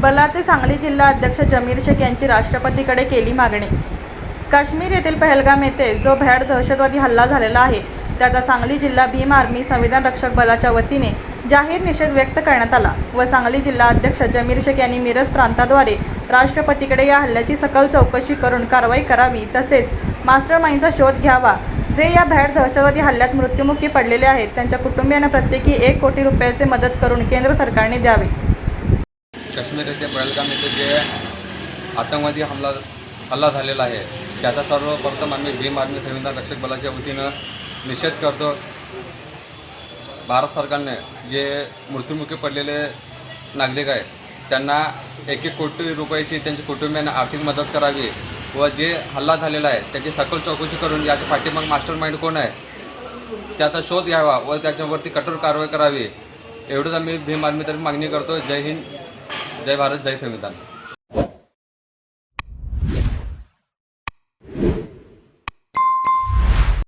बलाचे सांगली जिल्हा अध्यक्ष जमीर शेख यांची राष्ट्रपतीकडे केली मागणी. काश्मीर येथील पहलगाम येथे जो भ्याड दहशतवादी हल्ला झालेला आहे त्याचा सांगली जिल्हा भीम आर्मी संविधान रक्षक बलाच्या वतीने जाहीर निषेध व्यक्त करण्यात आला व सांगली जिल्हा अध्यक्ष जमीर शेख यांनी मिरज प्रांताद्वारे राष्ट्रपतीकडे या हल्ल्याची सकल चौकशी करून कारवाई करावी तसेच मास्टर माइंडचा शोध घ्यावा. जे या भ्याड दहशतवादी हल्ल्यात मृत्युमुखी पडलेले आहेत त्यांच्या कुटुंबियांना प्रत्येकी एक कोटी रुपयाचे मदत करून केंद्र सरकारने द्यावे. काश्मीर येथे पहलगाम येथे जे आतंकवादी हमला हल्ला झालेला आहे त्याचा सर्वप्रथम आम्ही भीम आर्मी संविधान रक्षक बलाच्या वतीनं निषेध करतो. भारत सरकारने जे मृत्युमुखी पडलेले नागरिक आहेत त्यांना एक एक कोटी रुपयाची त्यांच्या कुटुंबियांना आर्थिक मदत करावी व जे हल्ला झालेला आहे त्याची सखोल चौकशी करून याच्या पाठीमाग मास्टर माइंड कोण आहे त्याचा शोध घ्यावा व त्याच्यावरती कठोर कारवाई करावी. एवढंच आम्ही भीम आर्मीतर्फे मागणी करतो. जय हिंद. जय भारत जय संविधान।